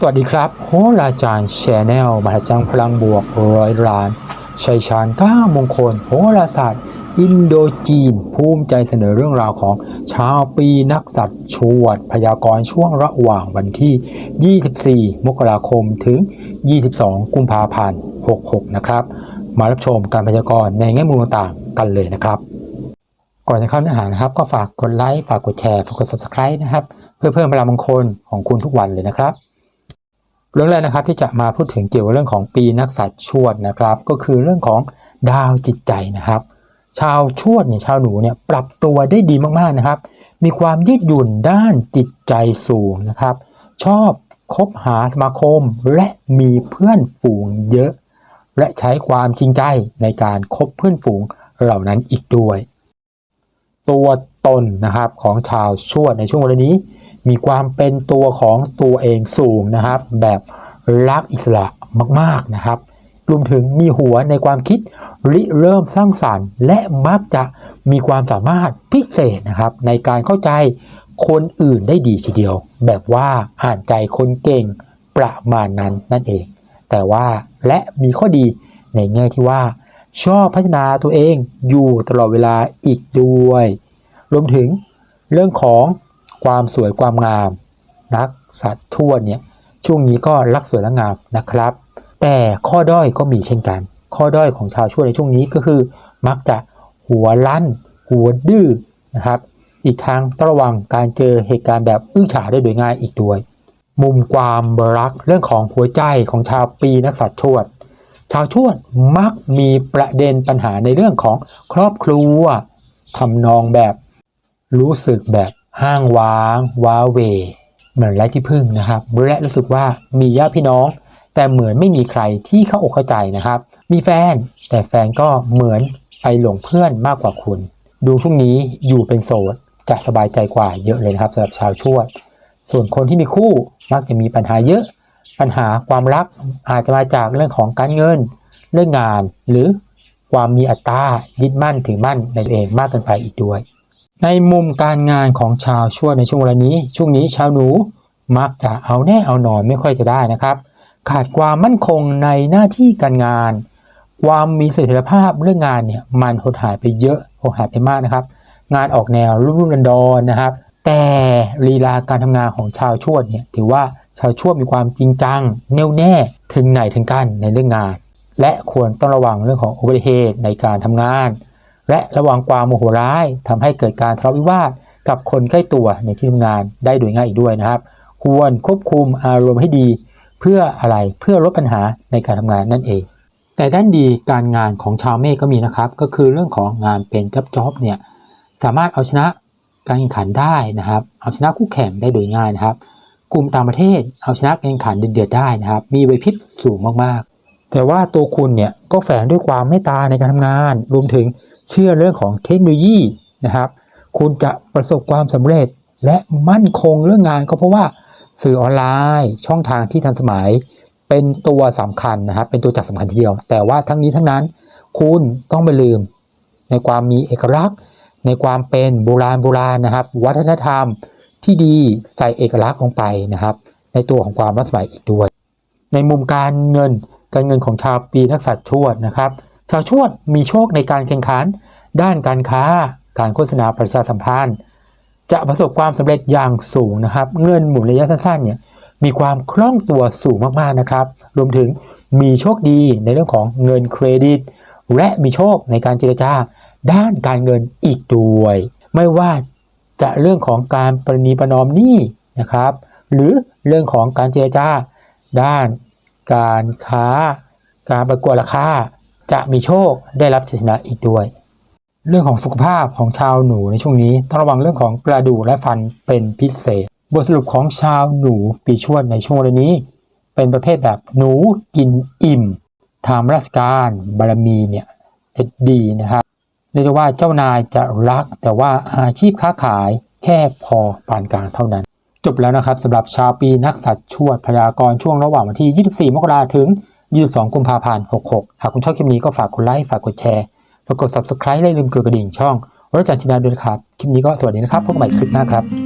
สวัสดีครับโหราจารย์แชนแนลมหาจังพลังบวกร้อยล้านชัยชาญก้ามงคลโหราศาสตร์ อินโดจีน ภูมิใจเสนอเรื่องราวของชาวปีนักสัตว์ชวด พยากรณ์ช่วงระหว่างวันที่ 24 มกราคมถึง 22 กุมภาพันธ์ 66 นะครับ มารับชมการพยากรณ์ในแง่มุมต่างๆกันเลยนะครับก่อนจะเข้าเนื้อหานะครับ ก็ฝากกดไลค์ฝากกดแชร์ฝากกด subscribe นะครับ เพื่อเพิ่มพลังมงคลของคุณทุกวันเลยนะครับ เรื่องแรกนะครับที่จะมาพูดถึงเกี่ยวกับเรื่องของปีนักสัตว์ชวดนะครับ ก็คือเรื่องของดาวจิตใจนะครับ ชาวชวดเนี่ยชาวหนูเนี่ยปรับตัวได้ดีมากๆนะครับ มีความยืดหยุ่นด้านจิตใจสูงนะครับ ชอบคบหาสมาคมและมีเพื่อนฝูงเยอะ และใช้ความจริงใจในการคบเพื่อนฝูงเหล่านั้นอีกด้วย ตัวตนนะครับของชาวชวดในช่วงเวลานี้ มีความเป็นตัวของตัวเองสูงนะครับ แบบรักอิสระมากๆนะครับ รวมถึงมีหัวในความคิดริเริ่มสร้างสารรค์ และมักจะมีความสามารถพิเศษนะครับ ในการเข้าใจคนอื่นได้ดีทีเดียว แบบว่าอ่านใจคนเก่งประมาณนั้นนั่นเอง แต่ว่าและมีข้อดีในแง่ที่ว่า ชอบพัฒนาตัวเองอยู่ตลอดเวลาอีกด้วย รวมถึงเรื่องของ ความสวยความงามนักสัตว์ทั่วเนี่ยช่วงนี้ก็รักสวยและงามนะครับ แต่ข้อด้อยก็มีเช่นกัน ข้อด้อยของชาวชั่วในช่วงนี้ก็คือ มักจะหัวลั่น หัวดื้อนะครับ อีกทางต้องระวังการเจอเหตุการณ์แบบอื้อฉาได้โดยง่ายอีกด้วย มุมความรักเรื่องของหัวใจของชาวปีนักสัตว์ชวดชาวชวดมักมีประเด็นปัญหาในเรื่องของครอบครัวทำนองแบบ รู้สึกแบบ ห้างว้างว้าเว เหมือนไร้ที่พึ่งนะครับและรู้สึกว่ามีญาติพี่น้อง แต่เหมือนไม่มีใครที่เข้าอกเข้าใจนะครับ มีแฟน แต่แฟนก็เหมือนไปหลงเพื่อนมากกว่าคุณดูช่วงนี้อยู่เป็นโสดจะสบายใจกว่าเยอะเลยนะครับสำหรับชาวชวด ส่วนคนที่มีคู่มักจะมีปัญหาเยอะ ปัญหาความรักอาจจะมาจากเรื่องของการเงิน เรื่องงาน หรือความมีอัตรายึดมั่นถือมั่นในตัวเองมากเกินไปอีกด้วย ในมุมการงานของชาวชั่วในช่วงเวลานี้ ช่วงนี้ชาวหนูมักจะเอาแน่เอานอนไม่ค่อยจะได้นะครับ ขาดความมั่นคงในหน้าที่การงาน ความมีเสถียรภาพเรื่องงานเนี่ยมันหดหายไปเยอะหดหายไปมากนะครับ งานออกแนวรุ่มรุ่มดอนนะครับ แต่ลีลาการทำงานของชาวชั่วเนี่ยถือว่าชาวชั่วมีความจริงจัง แน่วแน่ถึงไหนถึงกันในเรื่องงาน และควรต้องระวังเรื่องของอุบัติเหตุในการทำงาน และระวังความโมโหร้ายทำให้เกิดการทะเลาะวิวาทกับคนใกล้ตัวในที่ทำงานได้โดยง่ายอีกด้วยนะครับ ควรควบคุมอารมณ์ให้ดี เพื่ออะไรเพื่อลดปัญหาในการทำงานนั่นเอง แต่ด้านดีการงานของชาวเมฆก็มีนะครับ ก็คือเรื่องของงานเป็นจ็อบจ็อบเนี่ยสามารถเอาชนะการแข่งขันได้นะครับ เอาชนะคู่แข่งได้โดยง่ายนะครับกลุ่มต่างประเทศเอาชนะการแข่งขันเดือดๆได้นะครับ มีไหวพริบสูงมากๆ แต่ว่าตัวคุณเนี่ยก็แฝงด้วยความเมตตาในการทำงาน รวมถึง เชื่อเรื่องของเทคโนโลยีนะครับ คุณจะประสบความสำเร็จและมั่นคงเรื่องงานก็เพราะว่าสื่อออนไลน์ ช่องทางที่ทันสมัย เป็นตัวสำคัญนะครับ เป็นตัวจักรสำคัญทีเดียว แต่ว่าทั้งนี้ทั้งนั้น คุณต้องไม่ลืม ในความมีเอกลักษณ์ ในความเป็นโบราณโบราณนะครับ วัฒนธรรมที่ดีใส่เอกลักษณ์ลงไปนะครับ ในตัวของความรัสมัยอีกด้วย ในมุมการเงินการเงินของชาวปีนักสัตว์ชวดนะครับ ชาวชวดมีโชคในการแข่งขัน ด้านการค้า การโฆษณาประชาสัมพันธ์ จะประสบความสำเร็จอย่างสูงนะครับ เงินหมุนระยะสั้นๆเนี่ยมีความคล่องตัวสูงมากๆนะครับ รวมถึงมีโชคดีในเรื่องของเงินเครดิต และมีโชคในการเจรจาด้านการเงินอีกด้วย ไม่ว่าจะเรื่องของการประนีประนอมหนี้นะครับ หรือเรื่องของการเจรจาด้านการค้า การประกวดราคา จะมีโชคได้รับชัยชนะอีกด้วย เรื่องของสุขภาพของชาวหนูในช่วงนี้ต้องระวังเรื่องของกระดูกและฟันเป็นพิเศษ บทสรุปของชาวหนูปีชวดในช่วงเวลานี้ เป็นประเภทแบบหนูกินอิ่มทางราชการบารมีเนี่ยจะดีนะครับเรียกว่าเจ้านายจะรัก แต่ว่าอาชีพค้าขายแค่พอปานกลางเท่านั้น จบแล้วนะครับสำหรับชาวปีนักสัตว์ชวดพยากรณ์ช่วงระหว่างวันที่ 24 มกราถึง 22 กุมภาพันธ์ 66 หากคุณชอบคลิปนี้ก็ฝากกดไลค์ ฝากกดแชร์แล้วกด subscribe และลืมกดกระดิ่งช่อง วรจันทร์ชินาด้วยนะครับ คลิปนี้ก็สวัสดีนะครับ พบกันใหม่คลิปหน้าครับ